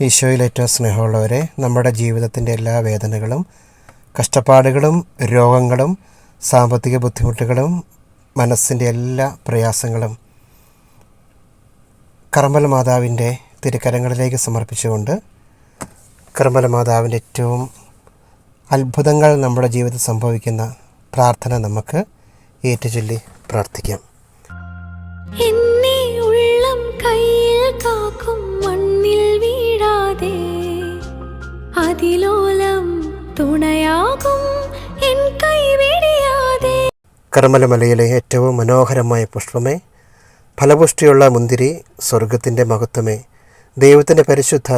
ഈശോയിൽ ഏറ്റവും സ്നേഹമുള്ളവരെ നമ്മുടെ ജീവിതത്തിന്റെ എല്ലാ വേദനകളും കഷ്ടപ്പാടുകളും രോഗങ്ങളും സാമ്പത്തിക ബുദ്ധിമുട്ടുകളും മനസ്സിന്റെ എല്ലാ പ്രയാസങ്ങളും കർമ്മല മാതാവിന്റെ തിരുക്കരങ്ങളിലേക്ക് സമർപ്പിച്ചുകൊണ്ട് കർമ്മല മാതാവിന്റെ ഏറ്റവും അത്ഭുതങ്ങൾ നമ്മുടെ ജീവിതത്തിൽ സംഭവിക്കുന്ന പ്രാർത്ഥന നമുക്ക് ഏറ്റുചൊല്ലി പ്രാർത്ഥിക്കാം. എന്നെ ഉള്ളം കയ്യിൽ കാക്കും മണ്ണിൽ വീഴാതെ അതിലോലം തുണയാകും എൻ കൈ വെടിയാതെ. കർമ്മലമലയിലെ ഏറ്റവും മനോഹരമായ പുഷ്പമേ ഫലപുഷ്ടിയുള്ള മുന്തിരി സ്വർഗത്തിന്റെ മഹത്വമേ ദൈവത്തിന്റെ പരിശുദ്ധ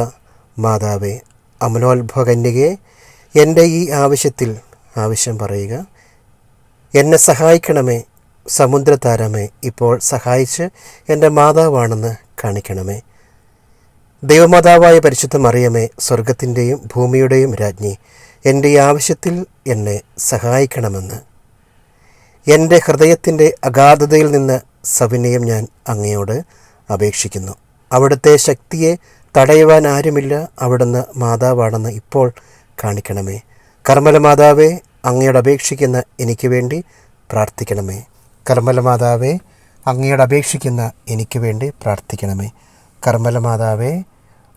മാതാവേ അമനോത്ഭവകന്യകെ എന്റെ ഈ ആവശ്യത്തിൽ ആവശ്യം പറയുക. എന്നെ സഹായിക്കണമേ സമുദ്രതാരമേ ഇപ്പോൾ സഹായിച്ച് എന്റെ മാതാവാണെന്ന് കാണിക്കണമേ. ദൈവമാതാവായ പരിശുദ്ധ മറിയമേ സ്വർഗത്തിന്റെയും ഭൂമിയുടെയും രാജ്ഞി എന്റെ ആവശ്യത്തിൽ എന്നെ സഹായിക്കണമെന്ന്. എന്റെ ഹൃദയത്തിന്റെ അഗാധതയിൽ നിന്ന് സവിനയം ഞാൻ അങ്ങയോട് അപേക്ഷിക്കുന്നു. അവിടുത്തെ ശക്തിയെ തടയുവാൻ ആരുമില്ല അവിടുന്ന് മാതാവാണെന്ന് ഇപ്പോൾ കാണിക്കണമേ. കർമ്മല മാതാവേ അങ്ങയോട് അപേക്ഷിക്കുന്ന എനിക്ക് വേണ്ടി പ്രാർത്ഥിക്കണമേ. കർമ്മല മാതാവേ അങ്ങയോട് അപേക്ഷിക്കുന്ന എനിക്ക് വേണ്ടി പ്രാർത്ഥിക്കണമേ. കർമ്മല മാതാവേ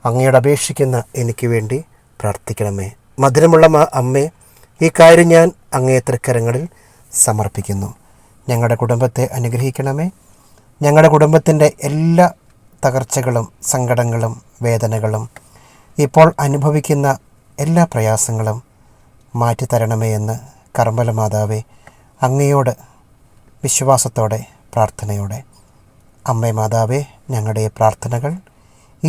അങ്ങയോട് അപേക്ഷിക്കുന്ന എനിക്ക് വേണ്ടി പ്രാർത്ഥിക്കണമേ. മധുരമുള്ള അമ്മേ ഈ കാര്യം ഞാൻ അങ്ങേ തൃക്കരങ്ങളിൽ സമർപ്പിക്കുന്നു. ഞങ്ങളുടെ കുടുംബത്തെ അനുഗ്രഹിക്കണമേ. ഞങ്ങളുടെ കുടുംബത്തിന്റെ എല്ലാ തകർച്ചകളും സങ്കടങ്ങളും വേദനകളും ഇപ്പോൾ അനുഭവിക്കുന്ന എല്ലാ പ്രയാസങ്ങളും മാറ്റിത്തരണമേ എന്ന് കർമ്മല മാതാവേ അങ്ങയോട് വിശ്വാസത്തോടെ പ്രാർത്ഥനയോടെ. അമ്മേ മാതാവേ ഞങ്ങളുടെ പ്രാർത്ഥനകൾ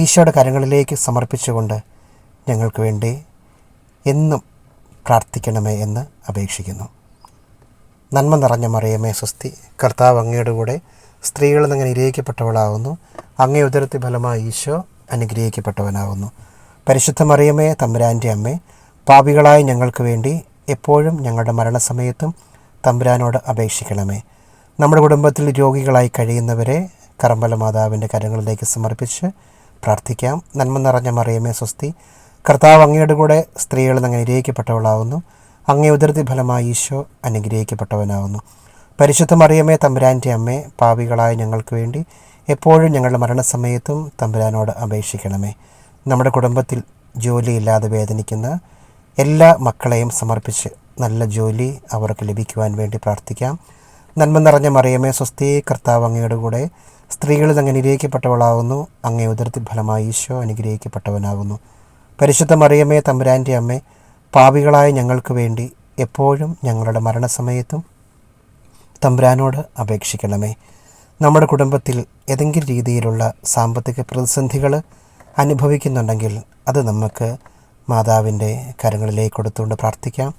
ഈശോയുടെ കരങ്ങളിലേക്ക് സമർപ്പിച്ചുകൊണ്ട് ഞങ്ങൾക്ക് വേണ്ടി എന്നും പ്രാർത്ഥിക്കണമേ എന്ന് അപേക്ഷിക്കുന്നു. നന്മ നിറഞ്ഞ മറിയമേ സ്വസ്തി. കർത്താവ് അങ്ങയുടെ കൂടെ സ്ത്രീകളിൽ നിന്ന് അങ്ങനെ അങ്ങേ ഉദരത്തി ഫലമായി ഈശോ അനുഗ്രഹിക്കപ്പെട്ടവനാവുന്നു. പരിശുദ്ധ മറിയമേ തമ്പുരാന്റെ അമ്മേ പാപികളായ ഞങ്ങൾക്ക് വേണ്ടി എപ്പോഴും ഞങ്ങളുടെ മരണസമയത്തും തമ്പുരാനോട് അപേക്ഷിക്കണമേ. നമ്മുടെ കുടുംബത്തിൽ രോഗികളായി കഴിയുന്നവരെ കറമ്പല മാതാവിന്റെ കരങ്ങളിലേക്ക് സമർപ്പിച്ച് പ്രാർത്ഥിക്കാം. നന്മ നിറഞ്ഞ മറിയമേ സ്വസ്തി. കർത്താവ് അങ്ങയുടെ കൂടെ സ്ത്രീകൾ നിന്ന് അങ്ങനെ നിരയിക്കപ്പെട്ടവളാവുന്നു അങ്ങേ ഉദരത്തി ഫലമായി ഈശോ അനുഗ്രഹിക്കപ്പെട്ടവനാവുന്നു. പരിശുദ്ധ മറിയമേ തമ്പുരാന്റെ അമ്മേ പാവികളായ ഞങ്ങൾക്ക് വേണ്ടി എപ്പോഴും ഞങ്ങളുടെ മരണസമയത്തും തമ്പുരാനോട് അപേക്ഷിക്കണമേ. നമ്മുടെ കുടുംബത്തിൽ ജോലിയില്ലാതെ വേദനിക്കുന്ന എല്ലാ മക്കളെയും സമർപ്പിച്ച് നല്ല ജോലി അവർക്ക് ലഭിക്കുവാൻ വേണ്ടി പ്രാർത്ഥിക്കാം. നന്മ നിറഞ്ഞ മറിയമേ സ്വസ്തി. കർത്താവ് അങ്ങയുടെ കൂടെ സ്ത്രീകളിൽ അങ്ങ് അനുഗ്രഹിക്കപ്പെട്ടവളാകുന്നു അങ്ങേ ഉദരത്തിൽ ഫലമായി ഈശോ അനുഗ്രഹിക്കപ്പെട്ടവനാകുന്നു. പരിശുദ്ധ മറിയമേ തമ്പുരാന്റെ അമ്മേ പാപികളായ ഞങ്ങൾക്ക് വേണ്ടി എപ്പോഴും ഞങ്ങളുടെ മരണസമയത്തും തമ്പുരാനോട് അപേക്ഷിക്കണമേ. നമ്മുടെ കുടുംബത്തിൽ ഏതെങ്കിലും രീതിയിലുള്ള സാമ്പത്തിക പ്രതിസന്ധികൾ അനുഭവിക്കുന്നുണ്ടെങ്കിൽ അത് നമുക്ക് മാതാവിന്റെ കരങ്ങളിലേക്ക് കൊടുത്തുകൊണ്ട് പ്രാർത്ഥിക്കാം.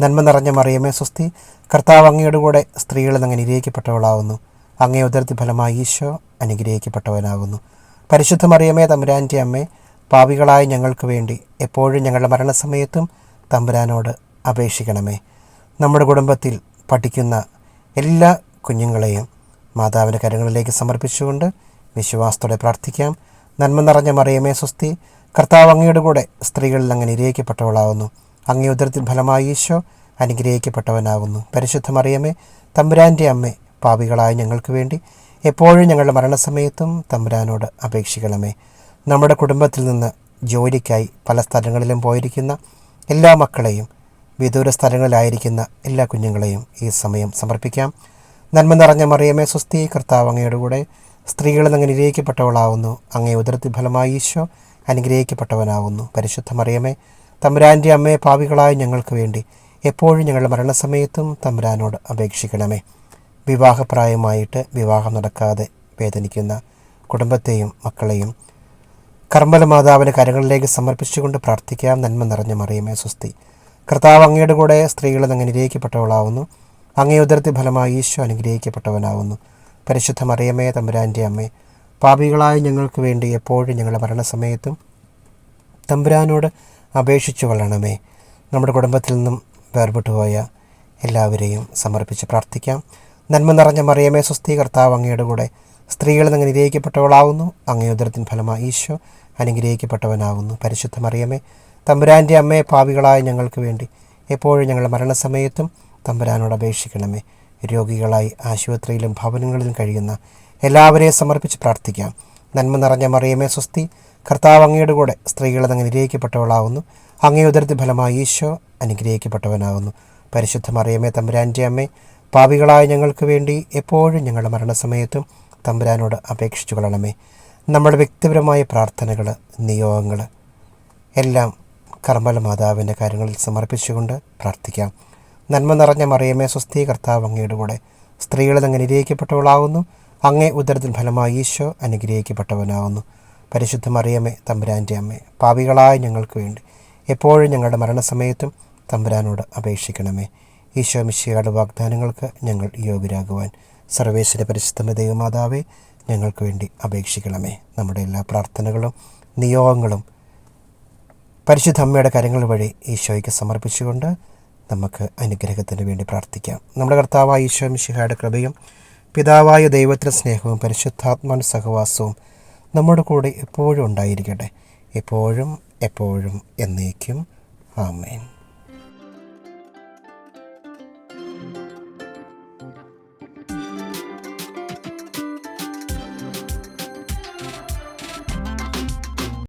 നന്മ നിറഞ്ഞ മറിയമേ സ്വസ്തി കർത്താവ് അങ്ങയുടെ കൂടെ സ്ത്രീകളിൽ അങ്ങനെ നിരയിക്കപ്പെട്ടവളാവുന്നു അങ്ങേ ഉദരത്തി ഫലമായി ഈശോ അനുഗ്രഹിക്കപ്പെട്ടവനാകുന്നു. പരിശുദ്ധ മറിയമേ തമ്പുരാന്റെ അമ്മേ പാവികളായ ഞങ്ങൾക്ക് വേണ്ടി എപ്പോഴും ഞങ്ങളുടെ മരണസമയത്തും തമ്പുരാനോട് അപേക്ഷിക്കണമേ. നമ്മുടെ കുടുംബത്തിൽ പഠിക്കുന്ന എല്ലാ കുഞ്ഞുങ്ങളെയും മാതാവിന്റെ കരങ്ങളിലേക്ക് സമർപ്പിച്ചുകൊണ്ട് വിശ്വാസത്തോടെ പ്രാർത്ഥിക്കാം. നന്മ നിറഞ്ഞ മറിയമേ സ്വസ്തി കർത്താവ് അങ്ങയുടെ കൂടെ സ്ത്രീകളിൽ അങ്ങനെ ഇരയിക്കപ്പെട്ടവളാകുന്നു അങ്ങേ ഉദരത്തിൽ ഫലമായി ഈശോ അനുഗ്രഹിക്കപ്പെട്ടവനാകുന്നു. പരിശുദ്ധ മറിയമേ തമ്പുരാന്റെ അമ്മേ പാപികളായ ഞങ്ങൾക്ക് വേണ്ടി എപ്പോഴും ഞങ്ങളുടെ മരണസമയത്തും തമ്പുരാനോട് അപേക്ഷിക്കണമേ. നമ്മുടെ കുടുംബത്തിൽ നിന്ന് ജോലിക്കായി പല സ്ഥലങ്ങളിലും പോയിരിക്കുന്ന എല്ലാ മക്കളെയും വിദൂര സ്ഥലങ്ങളിലായിരിക്കുന്ന എല്ലാ കുഞ്ഞുങ്ങളെയും ഈ സമയം സമർപ്പിക്കാം. നന്മ നിറഞ്ഞ മറിയമേ സ്വസ്തി കർത്താവ് അങ്ങയുടെ കൂടെ സ്ത്രീകളിൽ അങ്ങ് നിരയിക്കപ്പെട്ടവളാവുന്നു അങ്ങേ ഉദരത്തിൽ ഫലമായി ഈശോ അനുഗ്രഹിക്കപ്പെട്ടവനാവുന്നു. പരിശുദ്ധ മറിയമേ തമ്പുരാന്റെ അമ്മയെ പാവികളായ ഞങ്ങൾക്ക് വേണ്ടി എപ്പോഴും ഞങ്ങളുടെ മരണസമയത്തും തമ്പുരാനോട് അപേക്ഷിക്കണമേ. വിവാഹപ്രായമായിട്ട് വിവാഹം നടക്കാതെ വേദനിക്കുന്ന കുടുംബത്തെയും മക്കളെയും കർമ്മല മാതാവിന്റെ കരങ്ങളിലേക്ക് സമർപ്പിച്ചുകൊണ്ട് പ്രാർത്ഥിക്കാം. നന്മ നിറഞ്ഞ മറിയമേ സ്വസ്തി. കർത്താവ് അങ്ങയുടെ കൂടെ സ്ത്രീകളിൽ അങ്ങ് അനുഗ്രഹിക്കപ്പെട്ടവളാവുന്നു. അങ്ങേ ഉദരത്തി ഫലമായി ഈശോ അനുഗ്രഹിക്കപ്പെട്ടവനാവുന്നു. പരിശുദ്ധ മറിയമേ തമ്പുരാന്റെ അമ്മേ പാപികളായ ഞങ്ങൾക്ക് വേണ്ടി എപ്പോഴും ഞങ്ങളുടെ മരണസമയത്തും തമ്പുരാനോട് അപേക്ഷിച്ചു കൊള്ളണമേ. നമ്മുടെ കുടുംബത്തിൽ നിന്നും വേർപെട്ടുപോയ എല്ലാവരെയും സമർപ്പിച്ച് പ്രാർത്ഥിക്കാം. നന്മ നിറഞ്ഞ മറിയമേ സ്വസ്തി കർത്താവ് അങ്ങയുടെ കൂടെ. സ്ത്രീകളിൽ നിന്ന് നിരയിക്കപ്പെട്ടവളാവുന്നു അങ്ങേ ഉദരത്തിൻ ഫലമായി ഈശോ അനുഗ്രഹിക്കപ്പെട്ടവനാവുന്നു. പരിശുദ്ധ മറിയമേ തമ്പുരാന്റെ അമ്മയെ പാവികളായ ഞങ്ങൾക്ക് വേണ്ടി എപ്പോഴും ഞങ്ങളുടെ മരണസമയത്തും തമ്പുരാനോട് അപേക്ഷിക്കണമേ. രോഗികളായി ആശുപത്രിയിലും ഭവനങ്ങളിലും കഴിയുന്ന എല്ലാവരെയും സമർപ്പിച്ച് പ്രാർത്ഥിക്കാം. നന്മ നിറഞ്ഞ മറിയമേ സ്വസ്തി കർത്താവ് അങ്ങയുടെ കൂടെ. സ്ത്രീകളെ അങ്ങ് അനുഗ്രഹിക്കപ്പെട്ടവളാവുന്നു അങ്ങേ ഉദരത്തി ഫലമായി ഈശോ അനുഗ്രഹിക്കപ്പെട്ടവനാവുന്നു. പരിശുദ്ധ മറിയമേ തമ്പുരാന്റെ അമ്മേ പാപികളായ ഞങ്ങൾക്ക് വേണ്ടി എപ്പോഴും ഞങ്ങളുടെ മരണസമയത്തും തമ്പുരാനോട് അപേക്ഷിച്ചു കൊള്ളണമേ. നമ്മുടെ വ്യക്തിപരമായ പ്രാർത്ഥനകൾ നിയോഗങ്ങൾ എല്ലാം കർമ്മല മാതാവിന്റെ കാര്യങ്ങളിൽ സമർപ്പിച്ചുകൊണ്ട് പ്രാർത്ഥിക്കാം. നന്മ നിറഞ്ഞ മറിയമേ സ്വസ്തി കർത്താവ് അങ്ങയുടെ കൂടെ. സ്ത്രീകളിൽ അങ്ങ് അനുഗ്രഹിക്കപ്പെട്ടവളാകുന്നു അങ്ങേ ഉദരത്തിൽ ഫലമായി ഈശോ അനുഗ്രഹിക്കപ്പെട്ടവനാകുന്നു പരിശുദ്ധ മറിയമേ തമ്പുരാന്റെ അമ്മേ പാപികളായ ഞങ്ങൾക്ക് വേണ്ടി എപ്പോഴും ഞങ്ങളുടെ മരണസമയത്തും തമ്പുരാനോട് അപേക്ഷിക്കണമേ. ഈശോ മിശിയുടെ വാഗ്ദാനങ്ങൾക്ക് ഞങ്ങൾ യോഗ്യരാകുവാൻ സർവേശ്വര പരിശുദ്ധമ ദൈവമാതാവേ ഞങ്ങൾക്ക് വേണ്ടി അപേക്ഷിക്കണമേ. നമ്മുടെ എല്ലാ പ്രാർത്ഥനകളും നിയോഗങ്ങളും പരിശുദ്ധ അമ്മയുടെ കരങ്ങൾ വഴി ഈശോയ്ക്ക് സമർപ്പിച്ചുകൊണ്ട് നമുക്ക് അനുഗ്രഹത്തിന് വേണ്ടി പ്രാർത്ഥിക്കാം. നമ്മുടെ കർത്താവായ ഈശോ മിശിഹായുടെ കൃപയും പിതാവായ ദൈവത്തിന്റെ സ്നേഹവും പരിശുദ്ധാത്മാവിന്റെ സഹവാസവും നമ്മുടെ കൂടെ എപ്പോഴും ഉണ്ടായിരിക്കട്ടെ. എപ്പോഴും എപ്പോഴും എന്നേക്കും. ആമേൻ.